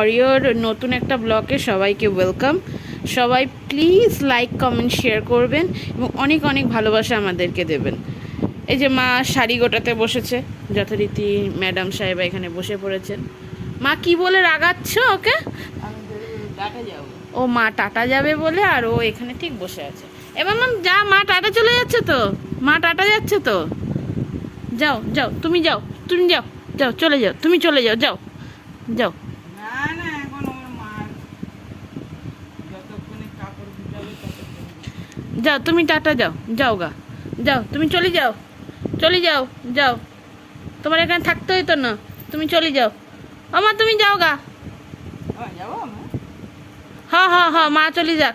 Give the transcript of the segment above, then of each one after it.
অরিওর নতুন একটা ব্লগে সবাইকে ওয়েলকাম। সবাই প্লিজ লাইক, কমেন্ট, শেয়ার করবেন এবং অনেক অনেক ভালোবাসা আমাদেরকে দেবেন। এই যে মা শাড়ি গোটাতে বসেছে, যথারীতি ম্যাডাম সাহেবা এখানে বসে পড়েছেন। মা কি বলে রাগাচ্ছ ওকে? ও মা টাটা যাবে বলে আর ও এখানে ঠিক বসে আছে। এবার ম্যাম যা, মা টাটা চলে যাচ্ছে তো? মা টাটা যাচ্ছে তো? যাও যাও, তুমি যাও তুমি যাও যাও, চলে যাও, তুমি চলে যাও যাও যাও না না এখন আমার মার যতক্ষণে কাপড় গুটাবে ততক্ষণ যাও তুমি টাটা যাও যাও গা। যাও তুমি চলে যাও চলে যাও যাও। তোমার এখানে থাকতে হইতো না তুমি চলে যাও। আমার তুমি যাও গা। হ্যাঁ হ হ হ মা চলে যাক।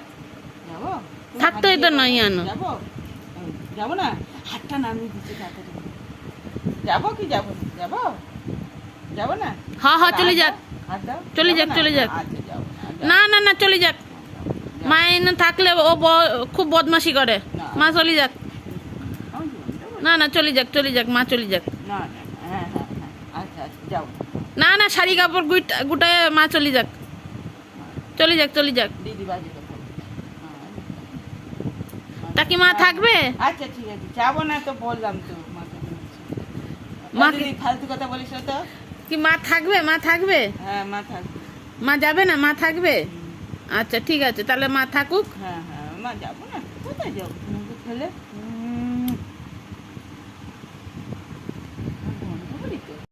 থাকতে হইতো না ইয়ানো। যাব? না? হাতটা নামিয়ে দিচ্ছে যাব কি যাব? যাব? যাব না? হ হ চলে যাক। চলে যাক, চলে যাক। না না না চলে যাক। যাব। মা এনে থাকলে ও খুব বদমাশি করে। মা চলে যাক। না না চলে যাক চলে যাক মা চলে যাক। না না হ্যাঁ হ্যাঁ হ্যাঁ আচ্ছা আচ্ছা যাও। না না শাড়ি কাপড় গুট- গুটায় মা চলে যাক। চলে যাক চলে যাক। তা কি মা থাকবে? আচ্ছা ঠিক আছে যাব না তো বললাম তো মা ফালতু কথা বলিস তো? কি মা থাকবে? মা থাকবে? হ্যাঁ মা থাকবে। মা যাবে না? মা থাকবে? আচ্ছা ঠিক আছে তাহলে মা থাকুক। হ্যাঁ হ্যাঁ মা যাব না। কোথায় যাব? হুম।